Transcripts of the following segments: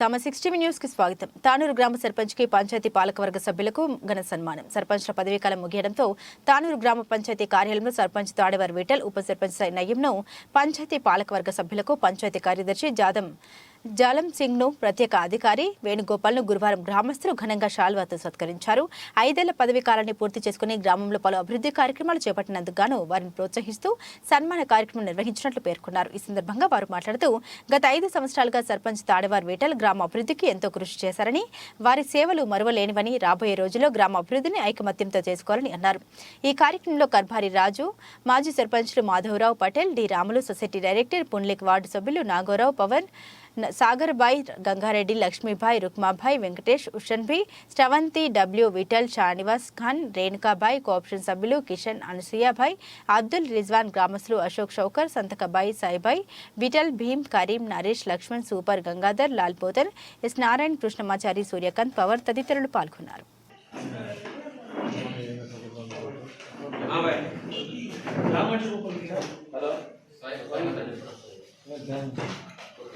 తమ సిక్స్టీ న్యూస్కి స్వాగతం. తానూరు గ్రామ సర్పంచ్కి పంచాయతీ పాలకవర్గ సభ్యులకు ఘన సన్మానం. సర్పంచ్ల పదవీకాలం ముగియడంతో తానూరు గ్రామ పంచాయతీ కార్యాలయంలో సర్పంచ్ తాడేవారి విఠల్ ఉప సర్పంచ్ నయ్యంను పంచాయతీ పాలకవర్గ సభ్యులకు పంచాయతీ కార్యదర్శి జాదం జాలం సింగ్ను ప్రత్యేక అధికారి వేణుగోపాల్ను గురువారం గ్రామస్తులు ఘనంగా షాల్వాతో సత్కరించారు. ఐదేళ్ళ పదవీ కాలాన్ని పూర్తి చేసుకుని గ్రామంలో పలు అభివృద్ధి కార్యక్రమాలు చేపట్టినందుకు గాను వారిని ప్రోత్సహిస్తూ సన్మాన కార్యక్రమం నిర్వహించినట్లు పేర్కొన్నారు. ఈ సందర్భంగా వారు మాట్లాడుతూ గత ఐదు సంవత్సరాలుగా సర్పంచ్ తాడేవారు వేటల్ గ్రామ అభివృద్ధికి ఎంతో కృషి చేశారని వారి సేవలు మరువలేనివని రాబోయే రోజుల్లో గ్రామ అభివృద్ధిని ఐకమత్యంతో చేసుకోవాలని అన్నారు. ఈ కార్యక్రమంలో కర్భారి రాజు మాజీ సర్పంచ్లు Madhavrao Patel D Ramulu society director Pundlik ward సభ్యులు నాగోరావు పవన్ సాగర్బాయ్ గంగారెడ్డి లక్ష్మీబాయ్ రుక్మాబాయ్ వెంకటేష్ ఉషన్భి శ్రవంతి డబ్ల్యూ విఠల్ షానివాస్ ఖాన్ రేణుకాబాయ్ కోఆప్షన్ సభ్యులు కిషన్ అనసూయాబాయ్ అబ్దుల్ రిజ్వాన్ గ్రామస్తులు అశోక్ షౌకర్ సంతకబాయ్ సాయిబాయ్ విఠల్ భీమ్ కరీం నరేష్ లక్ష్మణ్ సూపర్ గంగాధర్ లాల్ పోతర్ ఎస్ నారాయణ్ కృష్ణమాచారి సూర్యకాంత్ పవర్ తదితరులు పాల్గొన్నారు.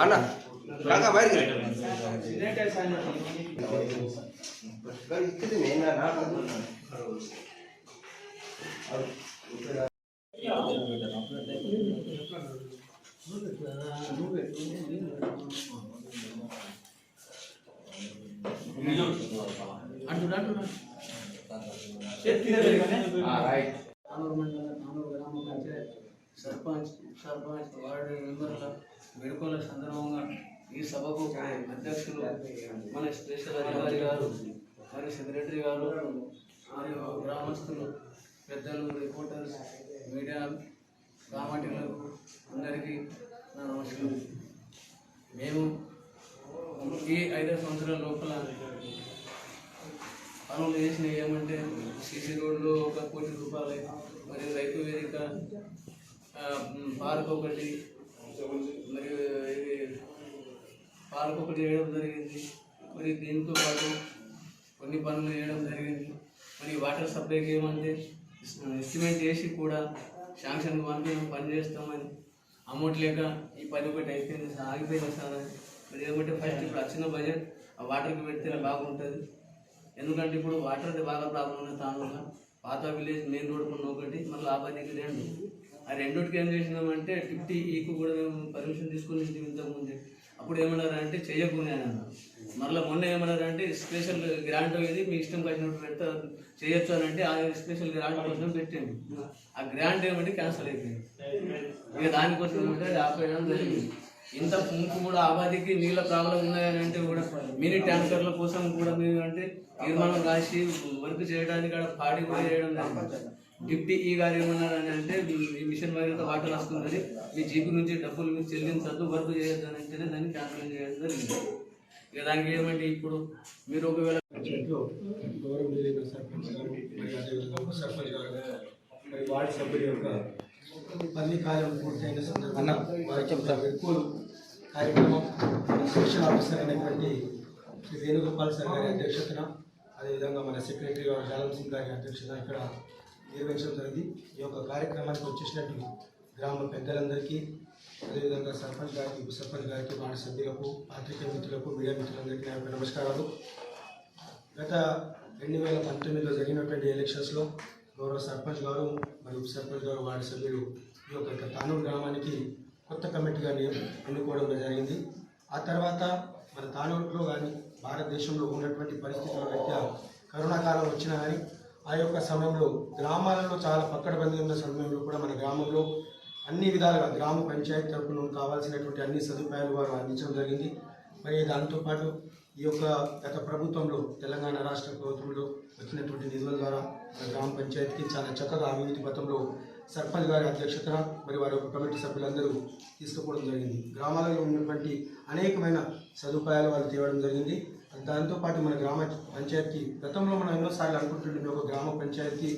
అన్న కాకా బయటికి రండి. తానూరు మండల తానూరు గ్రామ పంచాయత్ సర్పంచ్ సర్పంచ్ వార్డు మెంబర్ల వేడుకల సందర్భంగా ఈ సభకు అధ్యక్షులు మన స్పెషల్ అధికారి గారు మరియు సెక్రటరీ గారు మరియు గ్రామస్తులు పెద్దలు రిపోర్టర్స్ మీడియా కామెంటీలకు అందరికీ నా నమస్కారం. మేము ఈ ఐదు సంవత్సరాల లోపల పనులు చేసిన ఏమంటే సీసీ రోడ్లు ఒక కోటి రూపాయలు మరియు రైతు వేదిక పార్క్ ఒకటి. మరియు ఇది పార్క్ ఒకటి చేయడం జరిగింది. మరి దీంతో పాటు కొన్ని పనులు చేయడం జరిగింది. మరి వాటర్ సప్లైకి ఏమంటే ఎస్టిమేట్ చేసి కూడా శాంక్షన్ వన్ మేము పని చేస్తామని అమౌంట్ లేక ఈ పని ఒకటి అయిపోయింది సార్ ఆగిపోయింది సార్ అని. మరి ఏమంటే ఫస్ట్ ఇప్పుడు వచ్చిన బడ్జెట్ ఆ వాటర్కి పెడితే బాగుంటుంది. ఎందుకంటే ఇప్పుడు వాటర్ బాగా ప్రాబ్లం ఉంది తాను పాత విలేజ్ మెయిన్ రోడ్ కొన్ని ఒకటి మళ్ళీ ఆబాదికి రెండు. ఆ రెండుకి ఏం చేసినామంటే ఫిఫ్టీ ఈకు కూడా మేము పర్మిషన్ తీసుకుని ఇంతకుముందు. అప్పుడు ఏమన్నారా అంటే చెయ్యకునే అన్నారు. మళ్ళీ మొన్న ఏమన్నారంటే స్పెషల్ గ్రాంట్ ఇది మీ ఇష్టం కలిసినట్టు పెడతా చేయొచ్చు అని అంటే ఆ స్పెషల్ గ్రాంట్ కోసం పెట్టండి. ఆ గ్రాంట్ ఏమంటే క్యాన్సిల్ అయిపోయింది. ఇక దానికోసం ఏమంటే ఆపేయడం జరిగింది. ఇంత ముందు కూడా ఆబాదికి నీళ్ళ ప్రాబ్లం ఉన్నాయని అంటే కూడా మినీ ట్యాంకర్ల కోసం కూడా మేము అంటే తీర్మానం రాసి వర్క్ చేయడానికి ఆడ పాడి కూడా చేయడం డిప్టీ ఈ గారు ఏమన్నారు అని అంటే ఈ మిషన్ వైర్ వాటర్ వస్తుందని మీ జీపు నుంచి డబ్బులు మీరు చెల్లించద్దు వర్క్ చేయొద్దు అని అంటేనే దాన్ని క్యాన్సిల్ చేయడం జరిగింది. ఇక దానికి ఏమంటే ఇప్పుడు మీరు ఒకవేళ సర్పంచ్ గారు సర్పంచ్ గారు వార్డు సభ్యుల యొక్క పదవీ కాలం పూర్తయిన సందర్భంగా ఎక్కువ కార్యక్రమం స్పెషల్ ఆఫీసర్ అయినటువంటి శ్రీ వేణుగోపాల్ సార్ గారి అధ్యక్షతన అదేవిధంగా మన సెక్రటరీ గారు జాలం సింగ్ గారి అధ్యక్షతన ఇక్కడ నిర్వహించడం జరిగింది. ఈ యొక్క కార్యక్రమానికి వచ్చేసినట్టు గ్రామ పెద్దలందరికీ అదేవిధంగా సర్పంచ్ గారికి ఉప సర్పంచ్ గారికి వార్డు సభ్యులకు పాత్రికేయ మిత్రులకు మీడియా మిత్రులందరికీ నా నమస్కారాలు. గత రెండు వేల పంతొమ్మిదిలో జరిగినటువంటి ఎలక్షన్స్లో గౌరవ సర్పంచ్ గారు మరియు ఉప సర్పంచ్ గారు వారి సభ్యులు ఈ యొక్క తానూరు గ్రామానికి కొత్త కమిటీగా ఎన్నుకోవడం జరిగింది. ఆ తర్వాత మన తానూరులో కానీ భారతదేశంలో ఉన్నటువంటి పరిస్థితుల రీత్యా కరోనా కాలం వచ్చినా కానీ ఆ యొక్క సమయంలో గ్రామాలలో చాలా పక్కడబంది ఉన్న సమయంలో కూడా మన గ్రామంలో అన్ని విధాలుగా గ్రామ పంచాయతీ తరఫున కావాల్సినటువంటి అన్ని సదుపాయాలు వారు అందించడం జరిగింది. మరి దాంతోపాటు ఈ యొక్క గత ప్రభుత్వంలో తెలంగాణ రాష్ట్ర ప్రభుత్వంలో వచ్చినటువంటి నిధుల ద్వారా గ్రామ పంచాయతీకి చాలా చక్కగా అభివృద్ధి పథంలో సర్పంచ్ గారి అధ్యక్షతన మరి వారి యొక్క కమిటీ సభ్యులందరూ తీసుకుపోవడం జరిగింది. గ్రామాలలో ఉన్నటువంటి అనేకమైన సదుపాయాలు వారు తేవడం జరిగింది. దాంతోపాటు మన గ్రామ పంచాయతీ గతంలో మనం ఎన్నోసార్లు అనుకుంటుంటే ఒక గ్రామ పంచాయతీ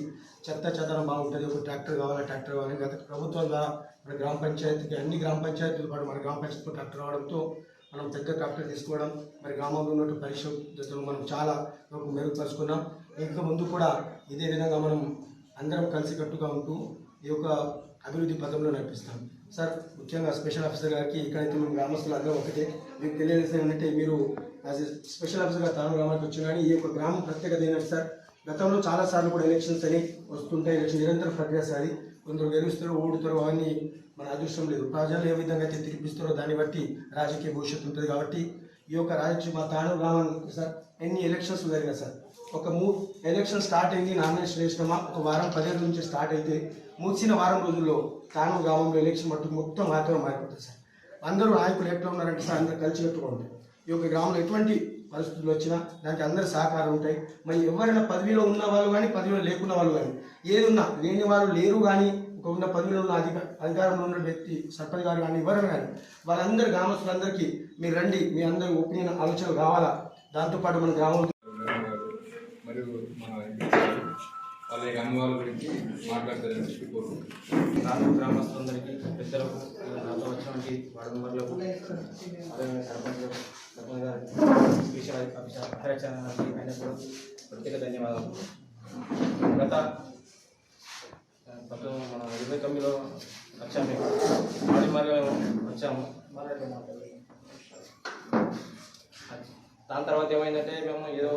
చెత్త చెదరం బాగుంటుంది ఒక ట్రాక్టర్ కావాలా ట్రాక్టర్ కావాలి గత ప్రభుత్వం ద్వారా మన గ్రామ పంచాయతీకి అన్ని గ్రామ పంచాయతీలు పాటు మన గ్రామ పంచాయతీతో ట్రాక్టర్ రావడంతో మనం పెద్ద ట్రాక్టర్ తీసుకోవడం మరి గ్రామంలో ఉన్నట్టు పరిశుభ్రతను మనం చాలా వరకు మెరుగుపరుచుకున్నాం. ఇంకా ముందు కూడా ఇదే విధంగా మనం అందరం కలిసికట్టుగా ఉంటూ ఈ యొక్క అభివృద్ధి పథంలో నడిపిస్తాం. సార్ ముఖ్యంగా స్పెషల్ ఆఫీసర్ గారికి ఇక్కడైతే మేము గ్రామస్తులు అందరం ఒకటే. మీకు తెలియజేసిన ఏంటంటే మీరు యాజ్ ఎ స్పెషల్ ఆఫీసర్గా తాను గ్రామానికి వచ్చిన కానీ ఈ యొక్క గ్రామం ప్రత్యేకత ఏంటంటే సార్ గతంలో చాలా సార్లు కూడా ఎలక్షన్స్ అని వస్తుంటాయి ఎలక్షన్ నిరంతర ప్రక్రియ సార్. కొందరు గెలుస్తారో ఓడుతారో అవన్నీ మన అదృష్టం లేదు. ప్రజలు ఏ విధంగా అయితే తిరిపిస్తారో దాన్ని బట్టి రాజకీయ భవిష్యత్తు ఉంటుంది కాబట్టి ఈ యొక్క రాజకీయ మా తాను గ్రామానికి సార్ ఎన్ని ఎలక్షన్స్ జరిగాయి సార్ ఒక మూ ఎలక్షన్ స్టార్ట్ అయింది నామినేషన్ వేసినామా ఒక వారం పదిహేను నుంచి స్టార్ట్ అయితే ముగిసిన వారం రోజుల్లో తాను గ్రామంలో ఎలక్షన్ మట్టుకు మొత్తం వాతావరణం మారిపోతుంది సార్. అందరూ నాయకులు ఎట్లా ఉన్నారంటే సార్ అందరూ కలిసి పెట్టుకోండి. ఈ యొక్క గ్రామంలో ఎటువంటి పరిస్థితులు వచ్చినా దానికి అందరి సహకారం ఉంటాయి. మరి ఎవరైనా పదవిలో ఉన్న వాళ్ళు కానీ పదవిలో లేకున్న వాళ్ళు కానీ ఏది ఉన్నా లేని వాళ్ళు లేరు కానీ ఒక ఉన్న పదవిలో ఉన్న అధిక అధికారంలో ఉన్న వ్యక్తి సర్పంచ్ గారు కానీ ఎవరైనా కానీ వాళ్ళందరి గ్రామస్తులందరికీ మీరు రండి మీ అందరి ఒపీనియన్ ఆలోచనలు కావాలా దాంతోపాటు మన గ్రామంలో మరియు వాళ్ళ యొక్క అనుభవాల గురించి మాట్లాడతారని చెప్పి కోరుకుంటున్నాను గ్రామ గ్రామస్తులందరికీ పెద్దలకు నాతో వచ్చినటువంటి వార్డు మెంబర్లకు అదేవిధంగా సర్పంచులకు సర్పంచ్ గారికి స్పెషల్ ఆఫీసర్ అధ్యక్ష గారికి ప్రత్యేక ధన్యవాదాలు. గత పంతొమ్మిది మన ఇరవై తొమ్మిదిలో వచ్చాము మేము ఆడి మరి వచ్చాము దాని తర్వాత ఏమైందంటే మేము ఏదో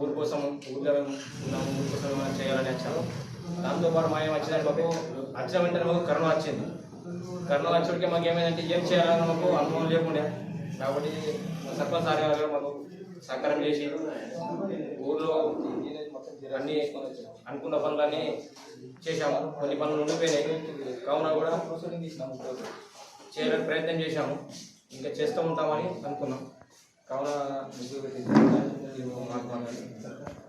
ఊరి కోసం ఊరిలో మేము ఉన్నాము ఊరి కోసం ఏమైనా చేయాలని వచ్చాము. దాంతోపాటు మా ఏం వచ్చిందంటే మాకు వచ్చిన వెంటనే మాకు కరోనా వచ్చింది. కరోనా వచ్చేటికి మాకు ఏమైందంటే ఏం చేయాలని మాకు అనుభవం లేకుండే. కాబట్టి సర్పంచ్ సార్ గారు మాకు సహకారం చేసి ఊర్లో అన్ని అనుకున్న పనులన్నీ చేశాము. కొన్ని పనులు ఉండిపోయినాయి. కావున కూడా చేయడానికి ప్రయత్నం చేశాము. ఇంకా చేస్తూ ఉంటామని అనుకున్నాం. కావున ముగ్గురు పెట్టి మాకు మాకు